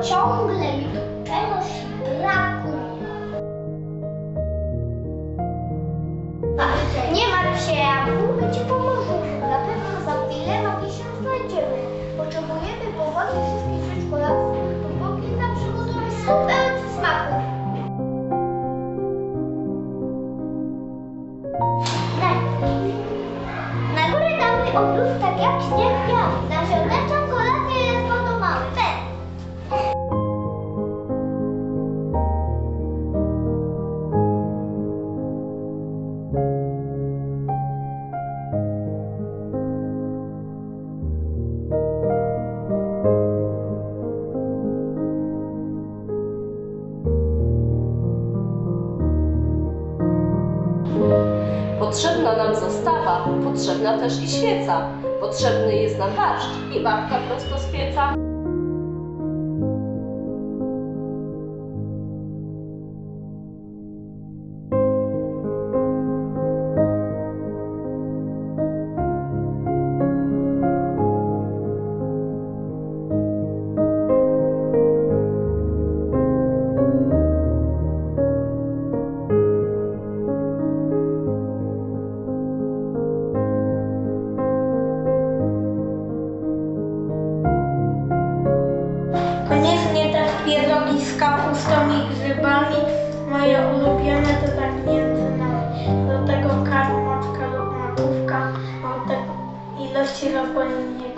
czegoś brakuje. Nie martw się, Janku, ci pomoże. Na pewno za chwilę nogi się znajdziemy. Potrzebujemy pomocy wszystkich przedszkolaków, by pomogli nam przygotować zupę z smaków. Na, górę damy obrus tak jak śnieg biały. Na świąteczną Potrzebna nam zastawa, potrzebna też i świeca. Potrzebny jest nam barszcz i babka prosto z pieca. Kapustą grzybami. Moje ulubione to między nami. Do tego karmoczka lub makówka. Mam tak ilości rozbojnie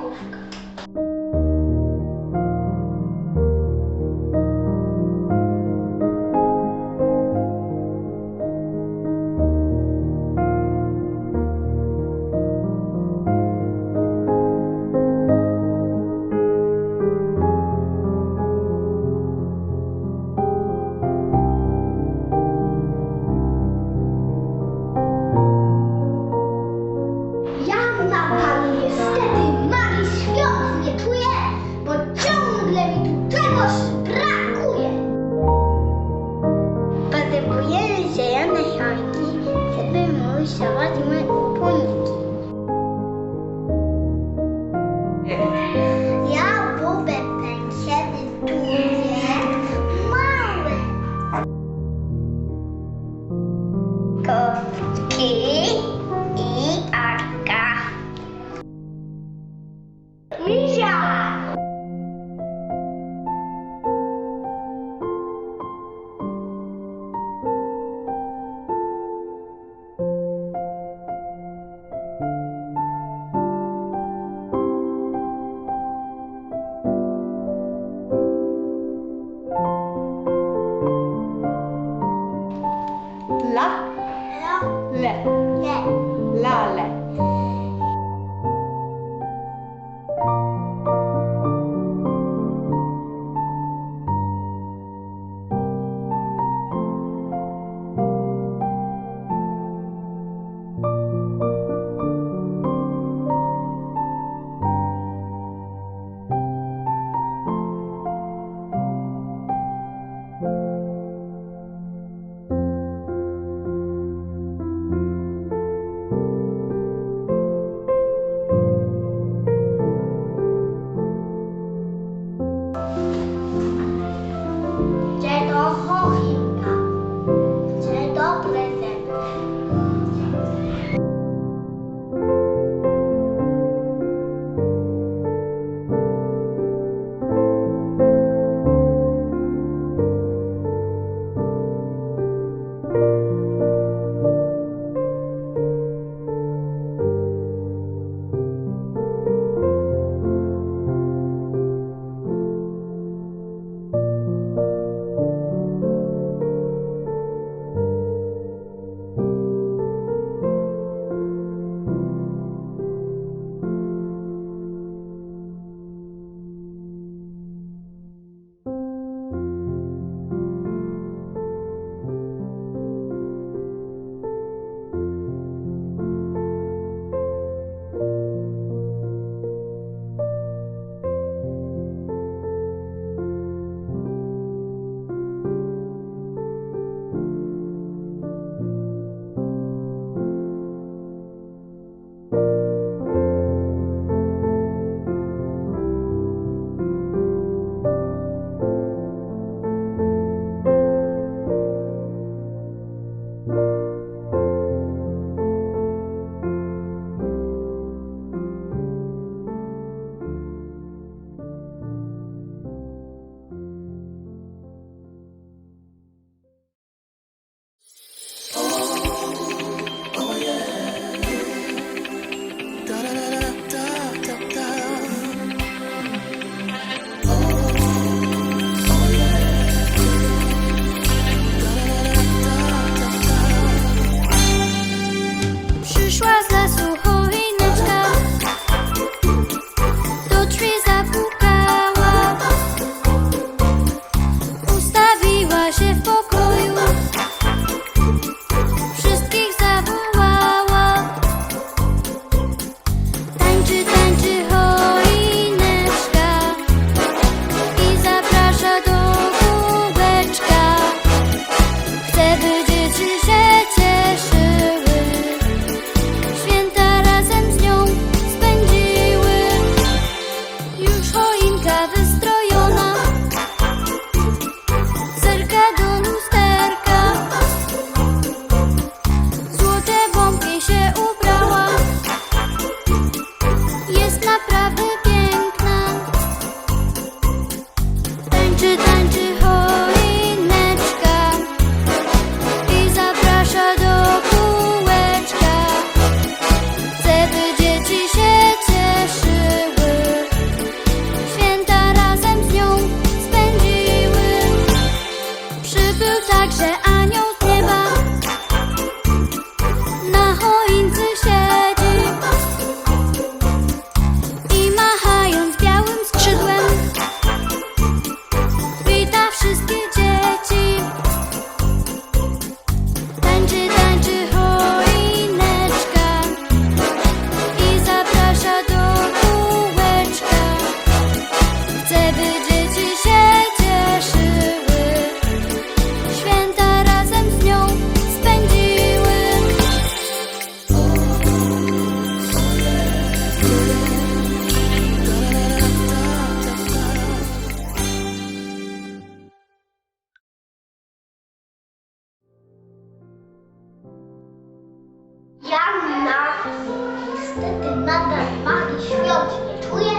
niestety nadal magii świąt nie czuję,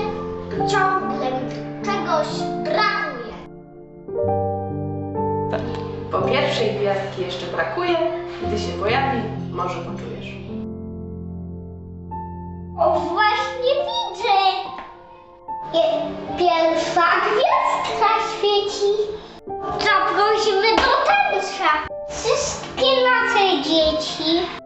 ciągle mi czegoś brakuje. Tak. Po pierwszej gwiazdki jeszcze brakuje, gdy się pojawi, może poczujesz. O, właśnie widzę! Pierwsza gwiazdka świeci. Zaprosimy do tańca. Wszystkie nasze dzieci.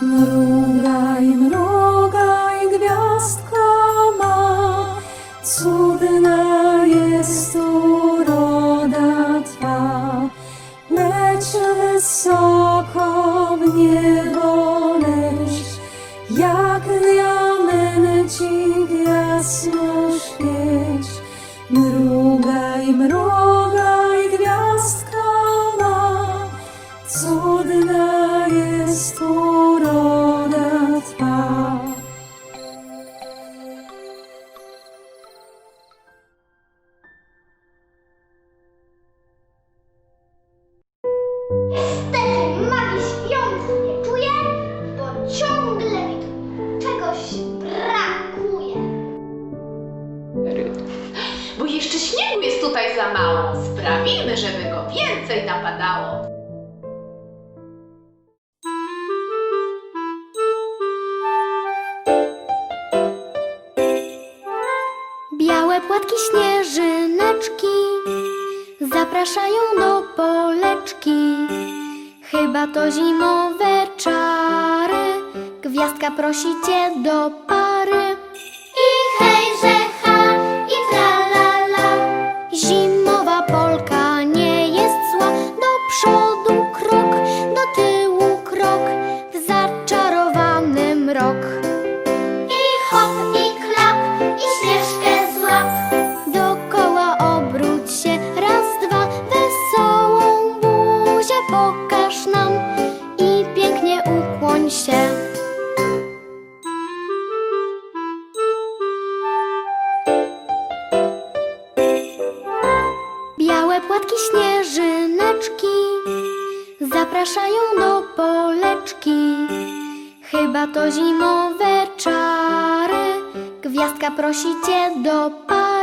Mrugaj, mrugaj, gwiazdka ma, cudna śnieżyneczki zapraszają do poleczki. Chyba to zimowe czary. Gwiazdka prosi cię do zimowe czary. Gwiazdka prosi cię do pary.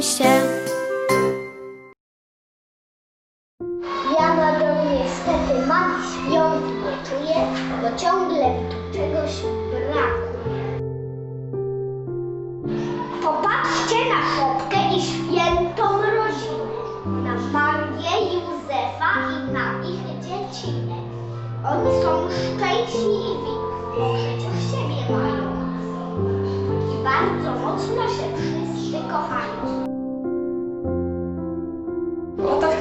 Şevket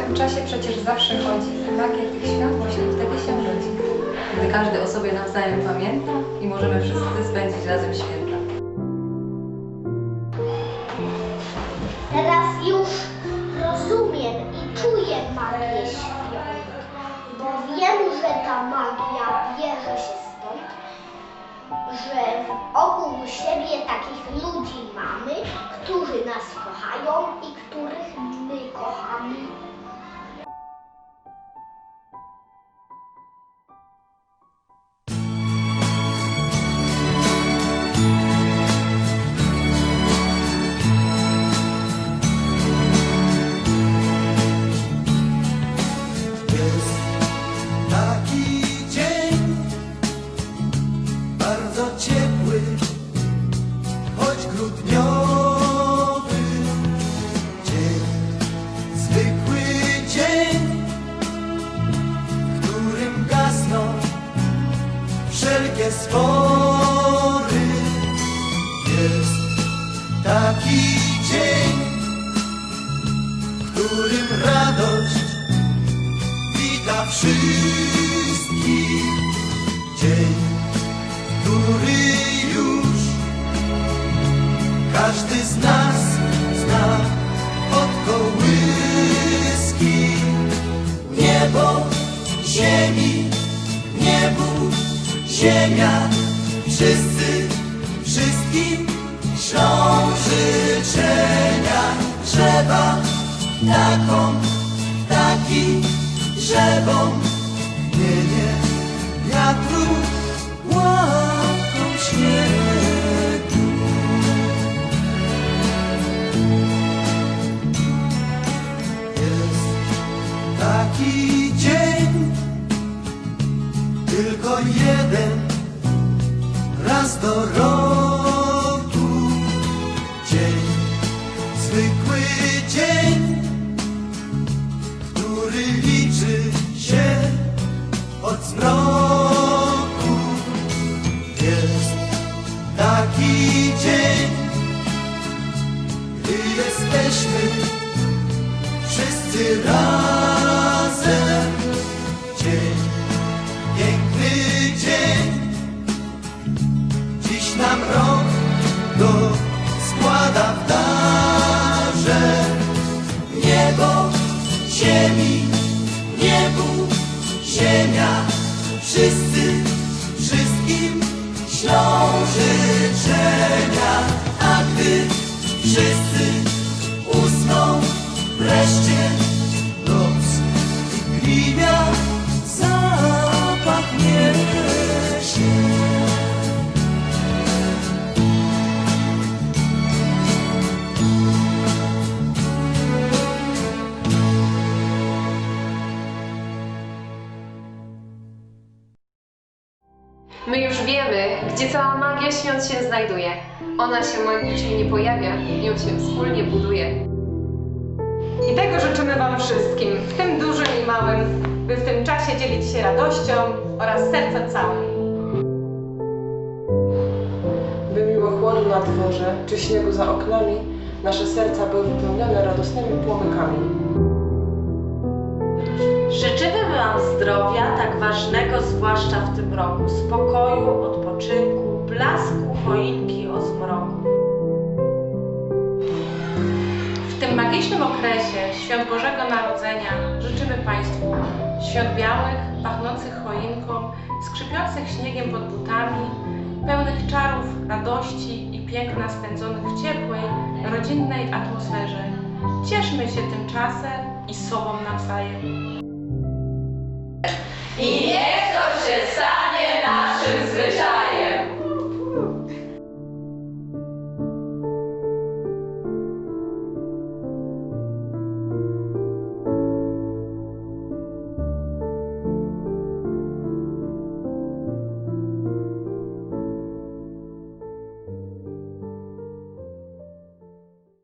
tym czasie przecież zawsze chodzi. Magia tych świąt właśnie wtedy się rodzi. Gdy każdy o sobie nawzajem pamięta i możemy wszyscy spędzić razem święta. Teraz już rozumiem i czuję magię świąt, bo wiem, że ta magia bierze się stąd, że wokół siebie takich ludzi mamy, którzy nas kochają i których my kochamy. Wszystkich. Dzień, który już każdy z nas zna od kołyski. Niebo, ziemi, niebu, ziemia, wszyscy, wszystkim ślą życzenia. Drzewa, taką, drzewom nie, wiatru łapką śniegu. Jest taki dzień, tylko jeden raz do roku. Zmroku. Jest taki dzień, gdy jesteśmy wszyscy razem. Dzień, piękny dzień, dziś nam rok go składa w darze. Niebo, ziemi, gdzie cała magia świąt się znajduje. Ona się magicznie nie pojawia, ją się wspólnie buduje. I tego życzymy Wam wszystkim, w tym dużym i małym, by w tym czasie dzielić się radością oraz serca całym. By miło chłodu na dworze, czy śniegu za oknami, nasze serca były wypełnione radosnymi płomykami. Życzymy Wam zdrowia, tak ważnego zwłaszcza w tym roku, spokoju, odpoczynku, blasku choinki o zmroku. W tym magicznym okresie Świąt Bożego Narodzenia życzymy Państwu świąt białych, pachnących choinką, skrzypiących śniegiem pod butami, pełnych czarów, radości i piękna spędzonych w ciepłej, rodzinnej atmosferze. Cieszmy się tym czasem i sobą nawzajem.